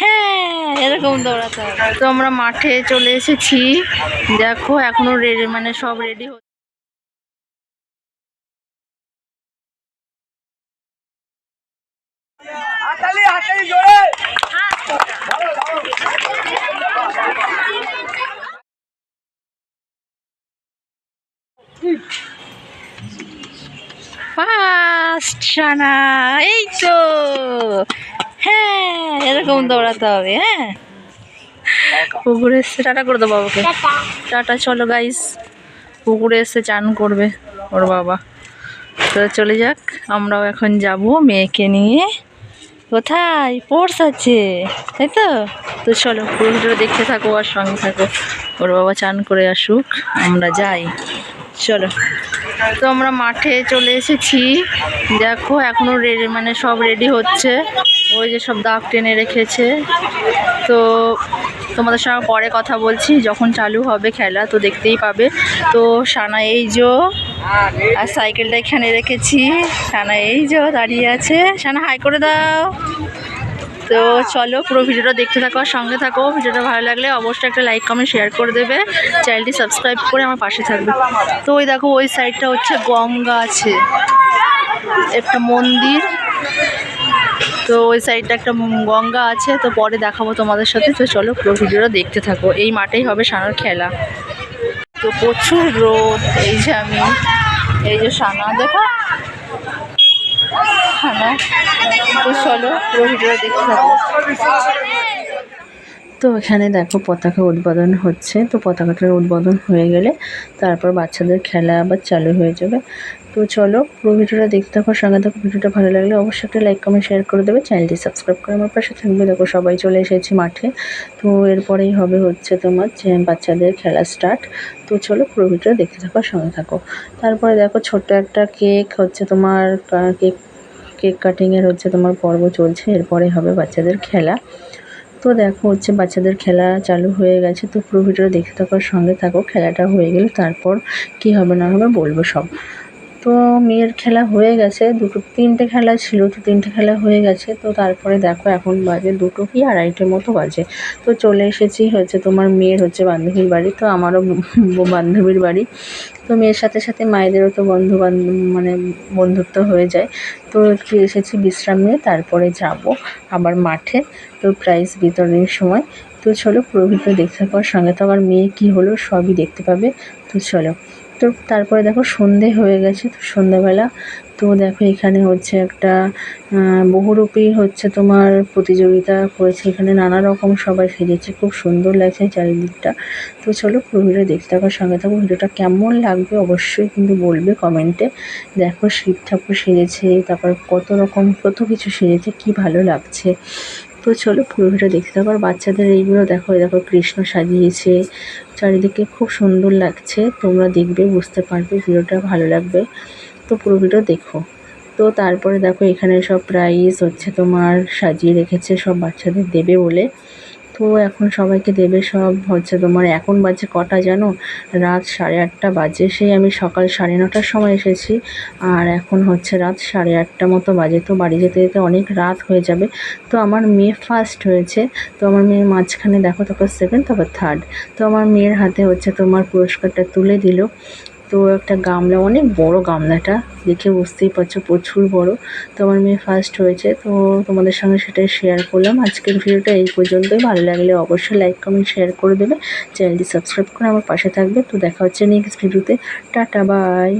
হ্যাঁ এরকম দৌড়াতে হবে। তো আমরা মাঠে চলে এসেছি। দেখো এখনও রেডি মানে সব রেডি ফার্স্ট সানা এই তো। হ্যাঁ এরকম দৌড়াতে হবে হ্যাঁ। পুকুরে এসছে টাটা করে দেবো বাবাকে। টাটা। চলো গাইস পুকুরে এসে চান করবে ওর বাবা। তো চলে যাক আমরাও এখন যাব মেয়েকে নিয়ে। কোথায়? পোর্স আছে তাই তো? তো চলো পুরো ভিডিও দেখতে থাকো আর সঙ্গে থাকো। ওর বাবা চান করে আসুক আমরা যাই। চলো। তো আমরা মাঠে চলে এসেছি। দেখো এখনও রেডি মানে সব রেডি হচ্ছে। ওই যে সব দাগ টেনে রেখেছে। তো তোমাদের সঙ্গে পরে কথা বলছি, যখন চালু হবে খেলা তো দেখতেই পাবে। তো সানা এই যো, আর সাইকেলটা এখানে রেখেছি। সানা এই যো দাঁড়িয়ে আছে। সানা হাই করে দাও। তো চলো পুরো ভিডিওটা দেখতে থাকো আর সঙ্গে থাকো। ভিডিওটা ভালো লাগলে অবশ্যই একটা লাইক কমেন্ট শেয়ার করে দেবে। চ্যানেলটি সাবস্ক্রাইব করে আমার পাশে থাকবে। তো ওই দেখো, ওই সাইডটা হচ্ছে গঙ্গা আছে। একটা মন্দির। তো ওই সাইডটা একটা গঙ্গা আছে, তো পরে দেখাবো তোমাদের সাথে। তো চলো পুরো ভিডিওটা দেখতে থাকো। এই মাঠেই হবে সানার খেলা। তো প্রচুর রোদ, এই যে আমি, এই যে সানা দেখো। সানা তো চলো পুরো ভিডিওটা দেখতে থাকো। তো এখানে দেখো পতাকা উদ্বোধন হচ্ছে। তো পতাকাটার উদ্বোধন হয়ে গেলে তারপর বাচ্চাদের খেলা আবার চালু হয়ে যাবে। তো চলো পুরো ভিডিওটা দেখতে থাকো, সঙ্গে থাকো। ভিডিওটা ভালো লাগলে অবশ্যই একটা লাইক কমেন্ট শেয়ার করে দেবে। চ্যানেলটি সাবস্ক্রাইব করে আমার পাশে থাকবে। দেখো সবাই চলে এসেছি মাঠে। তো এরপরেই হবে হচ্ছে তোমার বাচ্চাদের খেলা স্টার্ট তো চলো পুরো ভিডিও দেখতে থাকো, সঙ্গে থাকো। তারপরে দেখো ছোট্ট একটা কেক হচ্ছে তোমার কেক কেক কাটিংয়ের হচ্ছে তোমার পর্ব চলছে। এরপরে হবে বাচ্চাদের খেলা। তো দেখো হচ্ছে বাচ্চাদের খেলা চালু হয়ে গেছে, তো পুরো ভিডিওটা দেখতে থাকো সঙ্গে থাকো, খেলাটা হয়ে গেলে তারপর কি হবে না হবে বলব সব। তো মেয়ের খেলা হয়ে গেছে, দুটো, তিনটে খেলা ছিল, তো তিনটে খেলা হয়ে গেছে, তো তারপরে দেখো এখন বাজে দুটো কি আড়াইটের মতো বাজে। তো চলে এসেছি হচ্ছে তোমার মেয়ের হচ্ছে বান্ধবীর বাড়ি, তো আমারও বান্ধবীর বাড়ি। তো মেয়ের সাথে সাথে মায়েদেরও তো বন্ধু বান্ধব মানে বন্ধুত্ব হয়ে যায়। তো একটু এসেছি বিশ্রাম নিয়ে, তারপরে যাব আবার মাঠে, তো প্রাইজ বিতরণের সময়। তো চলো পুরো ভিডিও দেখতে পাওয়ার সঙ্গে তো আমার মেয়ে কী হলো সবই দেখতে পাবে। তো চলো। তো তারপরে দেখো সন্ধে হয়ে গেছে তো সন্ধ্যাবেলা। তো দেখো এখানে হচ্ছে একটা বহুরূপী হচ্ছে তোমার প্রতিযোগিতা করেছে। এখানে নানা রকম সবাই সেজেছে, খুব সুন্দর লাগছে চারিদিকটা। তো চলো পুরো ভিডিও দেখতে থাকো, সঙ্গে থাকো। ভিডিওটা কেমন লাগবে অবশ্যই কিন্তু বলবে কমেন্টে। দেখো শিব ঠাকুর সেজেছে, তারপর কত রকম, কত কিছু সেজেছে, কি ভালো লাগছে। তো চলো পুরো ভিডিও দেখতে থাকো। বাচ্চাদের এইগুলো দেখো দেখো কৃষ্ণ সাজিয়েছে। চারিদিকে খুব সুন্দর লাগছে, তোমরা দেখবে, বুঝতে পারবে, ভিডিওটা ভালো লাগবে। তো পুরো ভিডিও দেখো। তো তারপরে দেখো এখানে সব প্রাইজ হচ্ছে তোমার, সাজিয়ে রেখেছে সব বাচ্চাদের দেবে বলে। তো এখন সবাইকে দেবে সব। হচ্ছে তোমার এখন বাজে কটা জানো? রাত সাড়ে আটটা বাজে। সেই আমি সকাল সাড়ে নটার সময় এসেছি। আর এখন হচ্ছে রাত সাড়ে আটটা মতো বাজে। তো বাড়ি যেতে যেতে অনেক রাত হয়ে যাবে। তো আমার মেয়ে ফার্স্ট হয়েছে। তো আমার মেয়ের মাঝখানে দেখো, তারপর সেকেন্ড তারপর থার্ড তো আমার মেয়ের হাতে হচ্ছে তোমার পুরস্কারটা তুলে দিল। তো একটা গামলা, অনেক বড় গামলাটা, দেখে বুঝতেই পারছ প্রচুর বড়। তো আমার মেয়ে ফার্স্ট হয়েছে, তো তোমাদের সঙ্গে সেটাই শেয়ার করলাম। আজকের ভিডিওটা এই পর্যন্তই। ভালো লাগলে অবশ্যই লাইক কমেন্ট শেয়ার করে দেবে। চ্যানেলটি সাবস্ক্রাইব করে আমার পাশে থাকবে। তো দেখা হচ্ছে নেক্সট ভিডিওতে টাটা বাই